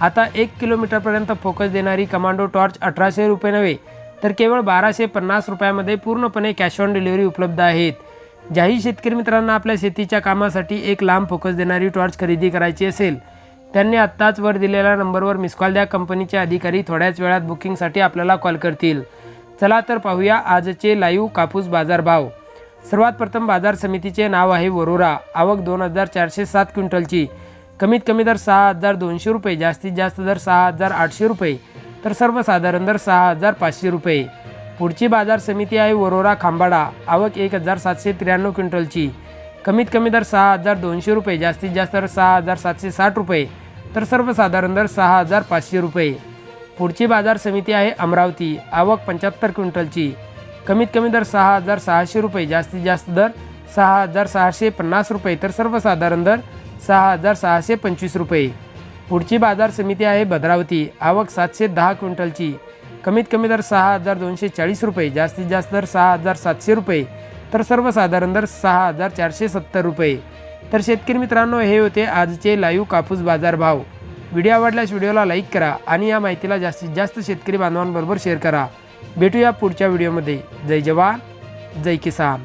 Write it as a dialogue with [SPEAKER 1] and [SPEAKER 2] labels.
[SPEAKER 1] आता एक किलोमीटरपर्यंत फोकस देणारी कमांडो टॉर्च अठराशे रुपये नव्हे तर केवळ बाराशे पन्नास रुपयामध्ये पूर्णपणे कॅश ऑन डिलिव्हरी उपलब्ध आहेत. ज्याही शेतकरी मित्रांना आपल्या शेतीच्या कामासाठी एक लांब फोकस देणारी टॉर्च खरेदी करायची असेल त्यांनी आत्ताच वर दिलेल्या नंबरवर मिस कॉल द्या. कंपनीचे अधिकारी थोड्याच वेळात बुकिंगसाठी आपल्याला कॉल करतील. चला तर पाहूया आजचे लाईव्ह कापूस बाजारभाव सर्वात प्रथम बाजार समितीचे नाव आहे वरोरा. आवक दोन हजार चारशे सात क्विंटलची. कमीत कमी दर सहा हजार दोनशे रुपये जास्तीत जास्त दर सहा हजार आठशे रुपये तर सर्वसाधारण दर सहा हजार पाचशे रुपये. पुढची बाजार समिती आहे वरोरा खांबाडा आवक एक हजार सातशे त्र्याण्णव क्विंटलची. कमीत कमी दर सहा हजार दोनशे रुपये जास्तीत जास्त दर सहा हजार सातशे साठ रुपये तर सर्वसाधारण दर सहा हजार पाचशे रुपये. पुढची बाजार समिती आहे अमरावती आवक पंच्याहत्तर क्विंटलची. कमीत कमी दर सहा हजार सहाशे रुपये जास्तीत जास्त दर सहा हजार सहाशे पन्नास रुपये तर सर्वसाधारण दर सहा हजार सहाशे पंचवीस रुपये. पुढची बाजार समिती आहे भद्रावती. आवक सातशे दहा क्विंटलची. कमीत कमी दर सहा हजार दोनशे चाळीस रुपये. जास्तीत जास्त दर सहा हजार सातशे रुपये. तर सर्वसाधारण दर सहा हजार चारशे सत्तर रुपये. तर शेतकरी मित्रांनो हे होते आजचे लाईव्ह कापूस बाजार भाव व्हिडिओ आवडल्यास व्हिडिओला लाईक करा आणि या माहितीला जास्तीत जास्त शेतकरी बांधवांबरोबर शेअर करा. भेटूया पुढच्या व्हिडिओमध्ये. जय जवान जय किसान.